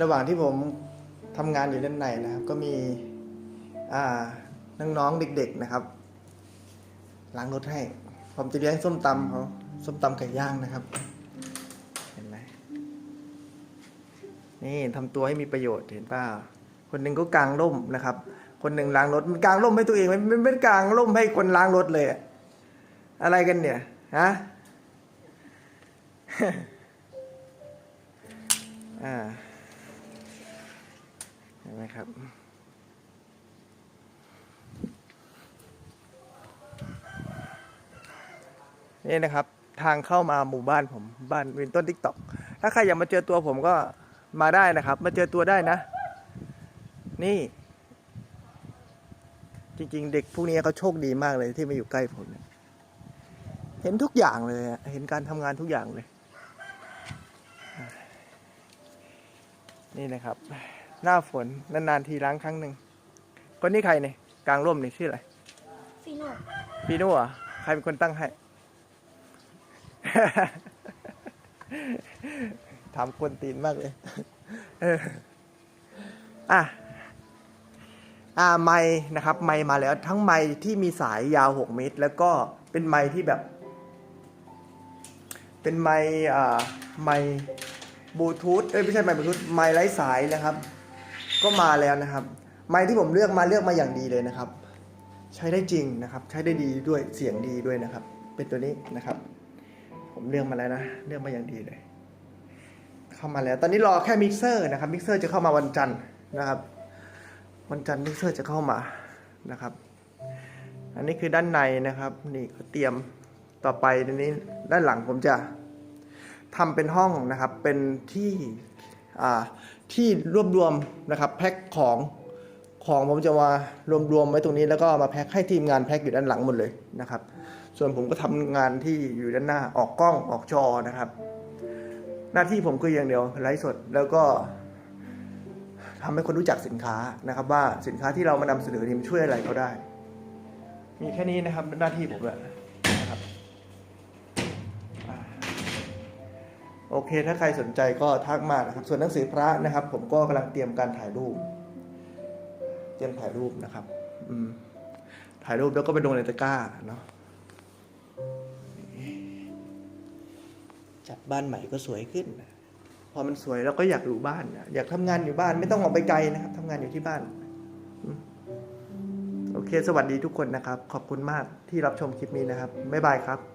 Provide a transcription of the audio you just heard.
ระหว่างที่ผมทำงานอยู่ด้านในนะครับ ก็มีน้องๆเด็ก ๆนะครับล้างรถให้ ผมจะเลี้ยงส้มตำเขาส้มตำไก่ย่างนะครับ เห็นไหมนี่ทำตัวให้มีประโยชน์เห็นป่าคนหนึ่งก็กางร่มนะครับ คนหนึ่งล้างรถมันกางร่มให้ตัวเองมันไม่ไม่กางร่มให้คนล้างรถเลย อะไรกันเนี่ยฮะอ่า ไหมครับนี่นะครับทางเข้ามาหมู่บ้านผมบ้านวินต้นทิกตอกถ้าใครอยากมาเจอตัวผมก็มาได้นะครับ มาเจอตัวได้นะ นี่ จริง ๆ เด็กพวกนี้เขาโชคดีมากเลยที่มาอยู่ใกล้ผมเห็นทุกอย่างเลยเห็นการทำงานทุกอย่างเลย นี่นะครับ หน้าฝนนานๆทีล้างครั้งหนึ่งคนนี้ใครเนี่ยกลางร่มนี่ชื่ออะไรฟีโน่พี่นุ่อะใครเป็นคนตั้งให้ ถามกวนตีนมากเลย เออ อะ อ่า ไม้นะครับ ไม้มาแล้ว ทั้งไม้ที่มีสายยาวหกเมตร แล้วก็เป็นไม้ที่แบบ เป็นไม้อ่า ไม้บลูทูธ เอ้ย ไม่ใช่ไม้บลูทูธ ไม้ไร้สายนะครับ ก็มาแล้วนะครับ ไม้ที่ผมเลือกมาเลือกมาอย่างดีเลยนะครับ ใช้ได้จริงนะครับ ใช้ได้ดีด้วยเสียงดีด้วยนะครับ เป็นตัวนี้นะครับ ผมเลือกมาแล้วนะเลือกมาอย่างดีเลย เข้ามาแล้ว ตอนนี้รอแค่มิกเซอร์นะครับมิกเซอร์จะเข้ามาวันจันทร์นะครับ วันจันทร์มิกเซอร์จะเข้ามานะครับ อันนี้คือด้านในนะครับ นี่ก็เตรียมต่อไปทีนี้ด้านหลังผมจะทำเป็นห้องนะครับ เป็นที่ ที่รวบรวมนะครับแพ็คของของผมจะมารวมๆไว้ตรงนี้แล้วก็มาแพ็คให้ทีมงานแพ็คอยู่ด้านหลังหมดเลยนะครับ ส่วนผมก็ทำงานที่อยู่ด้านหน้าออกกล้องออกจอนะครับ หน้าที่ผมคืออย่างเดียวไลฟ์สดแล้วก็ทำให้คนรู้จักสินค้านะครับ ว่าสินค้าที่เรามานำเสนอนี่มันช่วยอะไรเขาได้ มีแค่นี้นะครับหน้าที่ผมเละ โอเค ถ้าใครสนใจก็ทักมานะครับ ส่วนหนังสือพระนะครับ ผมก็กำลังเตรียมการถ่ายรูป เตรียมถ่ายรูปนะครับ อืม ถ่ายรูปแล้วก็ไปลงในตะกร้าเนาะจัดบ้านใหม่ก็สวยขึ้น พอมันสวยเราก็อยากอยู่บ้านอยากทำงานอยู่บ้านไม่ต้องออกไปไกลนะครับทำงานอยู่ที่บ้านโอเค สวัสดีทุกคนนะครับ ขอบคุณมากที่รับชมคลิปนี้นะครับ บ๊ายบายครับ